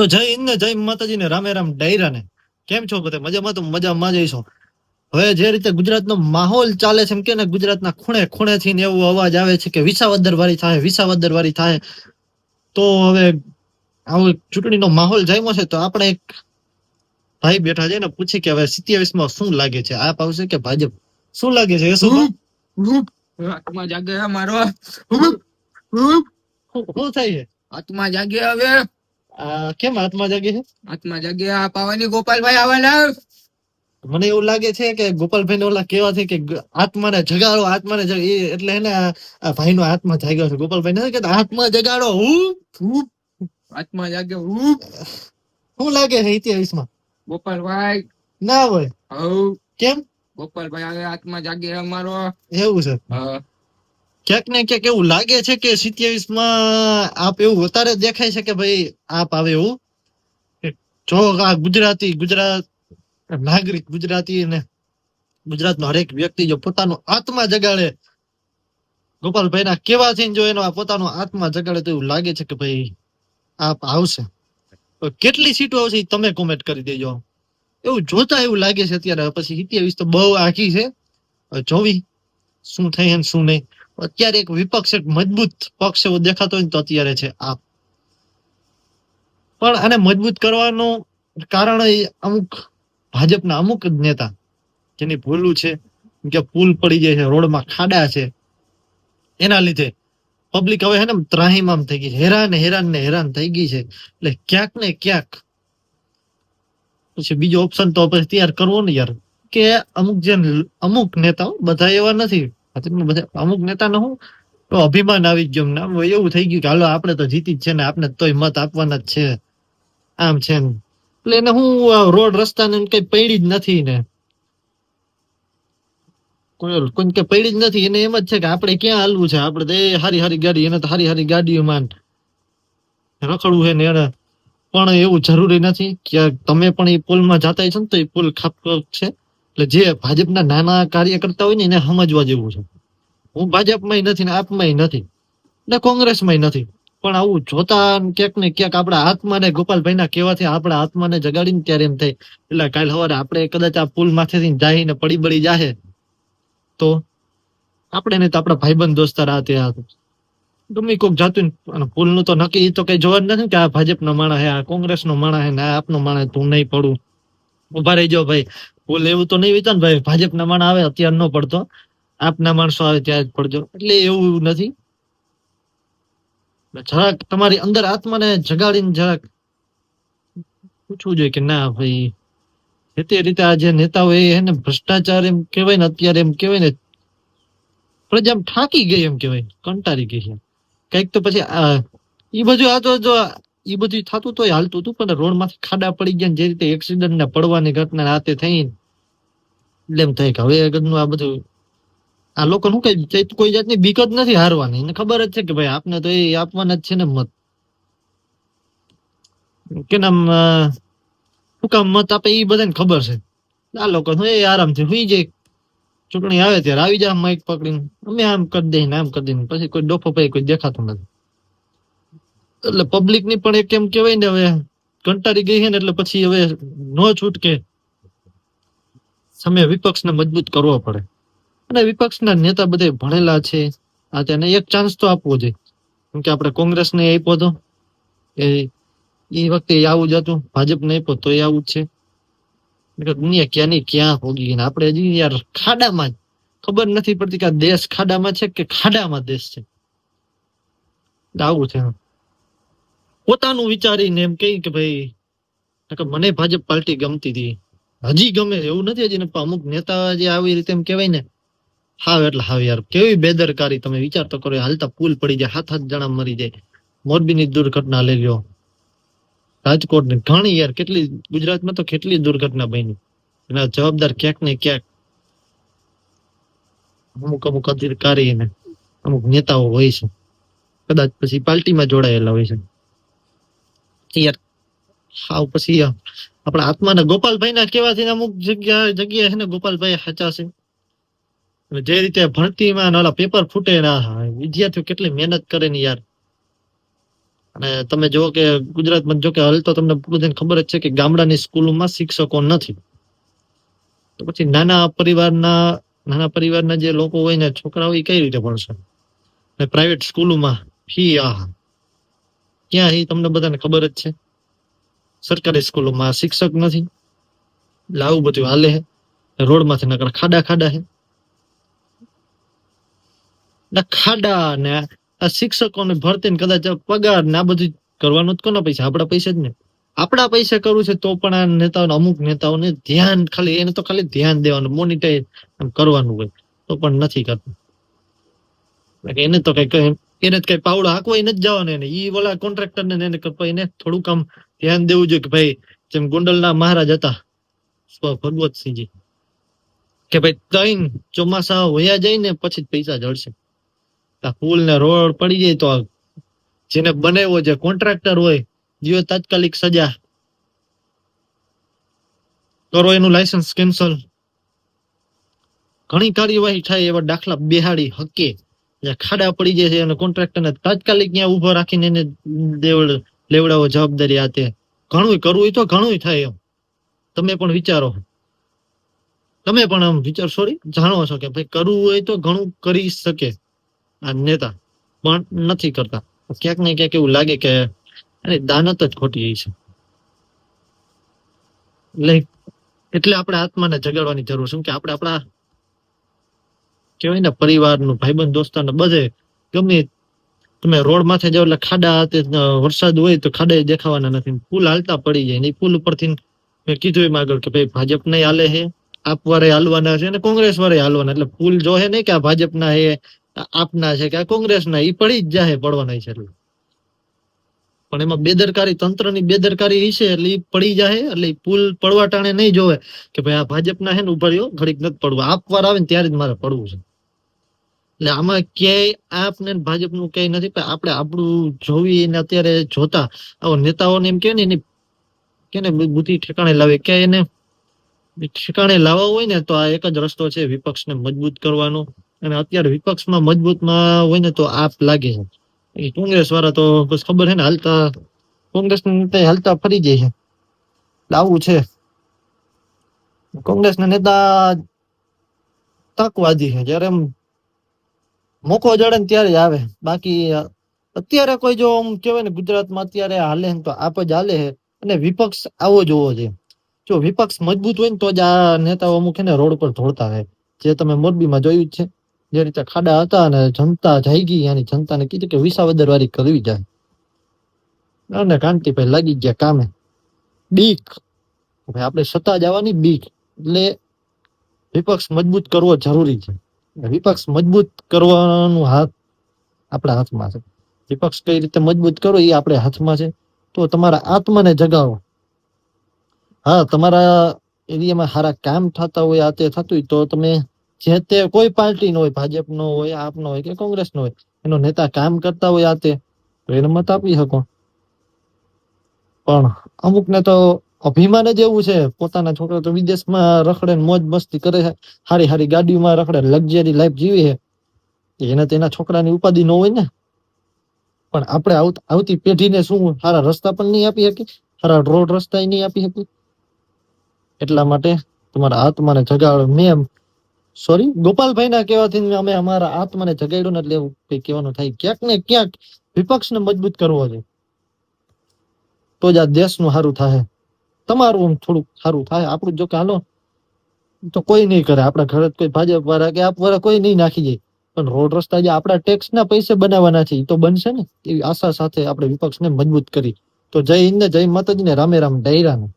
તો જય હિન્દ ને જય માતાજી ને રામે રામ ડાયરા ને કેમ છો બધા? મજામાં? તો મજામાં જઈશો હવે જે રીતે ગુજરાતનો માહોલ ચાલે છે એમ કે ને ગુજરાતના ખૂણે ખૂણે થી ને એવો અવાજ આવે છે કે વિસાવદર વાળી થાય વિસાવદર વાળી થાય. તો હવે આવો ચૂંટણીનો માહોલ જામ્યો છે તો આપણે એક ભાઈ બેઠા છે ને પૂછી કે હવે સિત્યાવીસમાં શું લાગે છે? આપ આવશે કે ભાજપ? શું લાગે છે? શું આત્મા જાગે મારો શું થાય છે? આત્મા જાગે હવે. કેમ આત્મા જાગે છે? આત્મા જાગે આ પાવાની ગોપાલભાઈ આવેલા મને એવું લાગે છે કે ગોપાલભાઈ ઓલા કેવા છે કે આત્માને જગાડો આત્માને એટલે એને આ નો આત્મા જાગ્યો છે. ગોપાલભાઈ નથી કે આત્મા જગાડો હું આત્મા જાગ્યો હું શું લાગે છે ઇતિહાસમાં ગોપાલભાઈ. ના હોય. કેમ? ગોપાલભાઈ આત્મા જાગે અમારો. એવું છે. હા. ક્યાંક ને ક્યાંક એવું લાગે છે કે સિત્યાવીસમાં આપ એવું વધારે દેખાય છે કે ભાઈ આપ આવે એવું? જો આ ગુજરાતી, ગુજરાત નાગરિક, ગુજરાતી ને ગુજરાતનો હરેક વ્યક્તિ જો પોતાનો આત્મા જગાડે ગોપાલભાઈ ના કેવાથી જો એનો પોતાનો આત્મા જગાડે તો એવું લાગે છે કે ભાઈ આપ આવશે. કેટલી સીટો આવશે તમે કોમેન્ટ કરી દેજો. એવું જોતા એવું લાગે છે અત્યારે. પછી સિત્યાવીસ તો બહુ આખી છે. જોવી શું થાય ને શું નહીં. અત્યારે એક વિપક્ષ એક મજબૂત પક્ષ એવો દેખાતો હોય તો અત્યારે છે આપ પણ આને મજબૂત કરવાનું કારણ અમુક ભાજપના અમુક જ નેતા જેની ભૂલું છે કે પુલ પડી જાય છે, રોડમાં ખાડા છે, એના લીધે પબ્લિક હવે હે ને ત્રાહીમામ થઈ ગઈ છે. હેરાન હેરાન ને હેરાન થઈ ગઈ છે. એટલે ક્યાંક ને ક્યાંક પછી બીજો ઓપ્શન તો પછી તૈયાર કરવો ને યાર, કે અમુક જે અમુક નેતાઓ બધા એવા નથી ભાજપના બધા અમુક નેતાનો હું અભિમાન આવી ગયો. નામ એવું થઈ ગયું કે હાલો, આપણે તો જીતી જ છે ને આપણે તોય મત આપવાના જ છે. આમ છે ને એટલે એને હું રોડ રસ્તા ને કઈ પડી જ નથી ને. કોઈ કે પૈડી જ નથી. એને એમ જ છે કે આપણે ક્યાં હાલવું છે? આપણે તો એ હારી હારી ગાડી, એને તો હારી હારી ગાડીઓમાં રખડવું છે ને એને. પણ એવું જરૂરી નથી. કે તમે પણ એ પુલમાં જાતા છો ને તો એ પુલ ખાપ છે. એટલે જે ભાજપના નાના કાર્યકર્તા હોય ને, એને સમજવા જેવું છે. હું ભાજપમાં નથી ને આપમાં નથી ને કોંગ્રેસમાં નથી. પણ આવું જોતા ક્યાંક ને ક્યાંક આપણા આત્માને, ગોપાલભાઈના કહેવાથી આપણા આત્માને જગાડીને ત્યારે એમ થાય, એટલે કાલ સવારે આપણે કદાચ આ પુલ માથેથી ને પડી બળી જાહે. તો આપણે નહીં તો આપણા ભાઈબંધ દોસ્તાર આ તે આ ગમે કોક જાતું ને પુલનું તો નક્કી તો કઈ જોવા નથી કે આ ભાજપનો માણસ હે, આ કોંગ્રેસનો માણસ હે ને આપનો માણસ તું નહીં પડું. ઊભા રહી જાઓ ભાઈ. હું એવું તો નહીં વિચાર ભાઈ. ભાજપના માણસ આવે, અત્યારે ન પડતો. આપના માણસો આવે ત્યાં જ પડજો. એટલે એવું નથી. જરાક તમારી અંદર આત્માને જગાડીને જરાક પૂછવું જોઈએ કે ના ભાઈ. જે તે રીતે આ જે નેતાઓ એ હે ભ્રષ્ટાચાર એમ કહેવાય ને, અત્યારે એમ કહેવાય ને, પ્રજા થાકી ગઈ એમ કહેવાય. કંટાળી ગઈ છે. કંઈક તો પછી આ એ બધું આ તો જો ઈ બધું થતું તોય હાલતું હતું પણ રોડમાંથી ખાડા પડી ગયા જે રીતે એક્સિડન્ટ ને પડવાની ઘટના રાતે થઈ એટલે એમ થાય કે હવે આ બધું, આ લોકો શું કઈ કોઈ જાતની બીક નથી હારવાની. એને ખબર જ છે કે ભાઈ આપને તો એ આપવાના જ છે ને મત. કે નામ શું કામ મત આપે એ બધાને ખબર છે. આ લોકો એ આરામથી હુઈ જાય. ચૂંટણી આવે ત્યારે આવી જાય માઇક પકડીને. અમે આમ કરી દઈએ આમ કરી દઈએ પછી કોઈ ડોફો પછી કોઈ દેખાતું નથી. એટલે પબ્લિકની પણ એક એમ કેવાય ને હવે કંટાળી ગઈ છે ને એટલે પછી હવે નો છૂટકે. સામે વિપક્ષને મજબૂત કરવો પડે. અને વિપક્ષના નેતા બધે ભણેલા છે. આ તેને એક ચાન્સ તો આપવો જોઈએ. કેમ કે આપણે કોંગ્રેસને આપ્યો હતો એ એ વખતે આવું જ હતું. ભાજપને આપ્યો તો એ આવું જ છે. દુનિયા ક્યાં ની ક્યાં હોગી? ગઈ આપણે હજી યાર ખાડામાં જ ખબર નથી પડતી કે આ દેશ ખાડામાં છે કે ખાડામાં દેશ છે. આવું છે. પોતાનું વિચારીને એમ કહી કે ભાઈ મને ભાજપ પાર્ટી ગમતી હતી. હજી ગમે એવું નથી હજી અમુક નેતા જે આવી રીતે એમ કહેવાય ને, હાવ એટલે હાવ યાર, કેવી બેદરકારી તમે વિચાર તો કરો હાલતા પુલ પડી જાય, હાથ હાથ જણા મરી જાય. મોરબીની દુર્ઘટના લઈ લ્યો. રાજકોટ ને ઘણી યાર, કેટલી, ગુજરાતમાં તો કેટલી દુર્ઘટના બની. એના જવાબદાર ક્યાંક ને ક્યાંક અમુક અમુક અધિકારી અમુક નેતાઓ હોય છે. કદાચ પછી પાર્ટીમાં જોડાયેલા હોય છે. યાર, હાવ પછી આપણા આત્માના ગોપાલભાઈ ના કેવાથી અમુક જગ્યા જગ્યાએ છે ને ગોપાલભાઈ સાચા છે. જે રીતે ભણતીમાં ઓલા પેપર ફૂટે ના વિદ્યાર્થીઓ કેટલી મહેનત કરે ને યાર. અને તમે જો કે ગુજરાતમાં જો કે હાલ તો તમને બધાને ખબર જ છે કે ગામડાની સ્કૂલોમાં શિક્ષકો નથી. તો પછી નાના પરિવારના નાના પરિવારના જે લોકો હોય ને છોકરાઓ એ કઈ રીતે ભણશે? પ્રાઇવેટ સ્કૂલોમાં ફી, આ ક્યાં એ તમને બધાને ખબર જ છે? સરકારી સ્કૂલોમાં શિક્ષક નથી. આવું બધું હાલે હે. રોડમાંથી નકર ખાડા ખાડા ના ખાડા ને આ શિક્ષકોને ભરતી ને કદાચ પગાર ને આ બધું કરવાનું જ કોના પૈસા? આપણા પૈસા જ ને. આપણા પૈસા કરવું છે તો પણ આ નેતાઓને, અમુક નેતાઓને ધ્યાન ખાલી, એને તો ખાલી ધ્યાન દેવાનું મોનિટાઈઝ કરવાનું હોય. તો પણ નથી કરતું. એને તો કઈ એને જ કઈ પાવડો હાંકવા એને જ જવાનું એને. ઈ ઓલા કોન્ટ્રાક્ટર ને એને એને થોડુંક આમ ધ્યાન દેવું જોઈએ કે ભાઈ જેમ ગોંડલના મહારાજ હતા, સ્વ ભગવતસિંહજી કે ભાઈ ત્રણ ચોમાસા વયા જાય ને પછી પૈસા જળશે આ પુલ ને રોડ પડી જાય તો જેને બનાવ્યો જે કોન્ટ્રાક્ટર હોય જીઓ તાત્કાલિક સજા. કરો એનું લાયસન્સ કેન્સલ ઘણી કાર્યવાહી થાય એવા દાખલા બેહાડી હકે. ખાડા પડી જાય છે અને કોન્ટ્રાક્ટરને તાત્કાલિક ત્યાં ઊભો રાખીને એને દેવડ લેવડાવો જવાબદારી આતે ઘણું કરવું હોય તો ઘણું થાય એમ. તમે પણ વિચારો. તમે પણ આમ વિચાર સોરી, જાણો છો કે ભાઈ કરવું હોય તો ઘણું કરી શકે આ નેતા, પણ નથી કરતા. ક્યાંક ને ક્યાંક એવું લાગે કે અરે દાનત જ ખોટી છે. એટલે એટલે આપણે આત્માને જગાડવાની જરૂર છે. કે આપણે આપણા કહેવાય ને, પરિવારનું, ભાઈબંધ, દોસ્તારને, બધે ગમે તમે રોડ માથે જાઓ એટલે ખાડા વરસાદ હોય તો ખાડા દેખાવાના નથી. પુલ હાલતા પડી જાય ને પુલ ઉપરથી મેં કીધું એમ આગળ કે ભાઈ ભાજપ નહીં હાલે હે, આપ વારે હાલવાના છે અને કોંગ્રેસ વારે હાલવાના. એટલે પુલ જો નહીં કે આ ભાજપના હે આપના છે કે આ કોંગ્રેસના, ઈ પડી જ જાય પડવાના છે એટલે. પણ એમાં બેદરકારી, તંત્રની બેદરકારી છે એટલે એ પડી જાય એટલે પુલ પડવા ટાણે નહીં જોવે કે ભાઈ આ ભાજપના હે ને, ઊભા રહ્યો, ઘડીક નથી પડવું. આપવાર આવે ને ત્યારે જ મારે પડવું છે. એટલે આમાં ક્યાંય આપ ને ભાજપનું ક્યાંય નથી, પણ આપણે આપણું જોવી એને અત્યારે જોતા નેતાઓને એમ કે ને એની કે ને બુદ્ધિ ઠેકાણે લાવે. ક્યાંય એને ઠેકાણે લાવવા હોય ને તો આ એક જ રસ્તો છે વિપક્ષને મજબૂત કરવાનો. અને અત્યારે વિપક્ષમાં મજબૂતમાં હોય ને તો આપ લાગે છે. કોંગ્રેસ વાળા તો બસ ખબર છે ને હાલતા કોંગ્રેસ નેતા હાલતા ફરી જાય છે. લાવવું છે. કોંગ્રેસના નેતા તકવાદી છે. જ્યારે એમ મોકો જડે ને ત્યારે આવે. બાકી અત્યારે કોઈ જો આમ કહેવાય ને ગુજરાતમાં અત્યારે હાલે તો આપ જ હાલે છે અને વિપક્ષ આવો જ હોવો જોઈએ જો વિપક્ષ મજબૂત હોય ને તો જ આ નેતાઓ અમુક છે ને રોડ પર ધોળતા હોય જે તમે મોરબીમાં જોયું જ છે. જે રીતે ખાડા હતા અને જનતા જાગી અને જનતાને કીધું કે વિસાવદર વાળી કરવી જાય. અને કાંતિભાઈ લાગી ગયા કામે. બીક. ભાઈ આપણે સત્તા જવાની બીક. એટલે વિપક્ષ મજબૂત કરવો જરૂરી છે. વિપક્ષ મજબૂત કરવાનું હાથ આપણા હાથમાં છે. વિપક્ષ કઈ રીતે મજબૂત કરો એ આપણે હાથમાં છે. તો તમારા આત્માને જગાવો. હા, તમારા એરિયામાં સારા કામ થતા હોય, આ તે થતું હોય, તો તમે જે તે કોઈ પાર્ટી નો હોય, ભાજપ નો હોય આપનો હોય કે કોંગ્રેસ નો હોય, એનો નેતા કામ કરતા હોય આ તે, તો એને મત આપી શકો. પણ અમુક ને તો અભિમાન જ એવું છે. પોતાના છોકરા તો વિદેશમાં રખડે મોજ મસ્તી કરે છે. હારી હારી ગાડીમાં રખડે લક્ઝરી લાઈફ જીવી છે. એને તેના છોકરાની ઉપાધિ ન હોય ને. પણ આપણે આવ- આવતી પેઢીને શું સારા રસ્તા પણ નહીં આપી શકી સારા રોડ રસ્તા નહીં આપી શકી એટલા માટે તમારા આત્માને જગાડો. મેં સોરી ગોપાલભાઈ ના કહેવાથી અમે અમારા આત્માને જગાડ્યું ને એટલે એવું કઈ કહેવાનું થાય. ક્યાંક ને ક્યાંક વિપક્ષને મજબૂત કરવો છે. તો જ આ દેશનું સારું થાય. તમારું થોડુંક સારું થાય. આપણું જો કે હાલો, તો કોઈ નહીં કરે. આપણા ઘરે કોઈ ભાજપ વાળા કે આપ વાળા કોઈ નહીં નાખી જાય પણ રોડ રસ્તા જે આપણા ટેક્સ ના પૈસે બનાવવાના છે એ તો બનશે ને? એવી આશા સાથે આપણે વિપક્ષને મજબૂત કરી. તો જય હિન્દ જય માતાજી ને રામે રામ ડાયરાનું.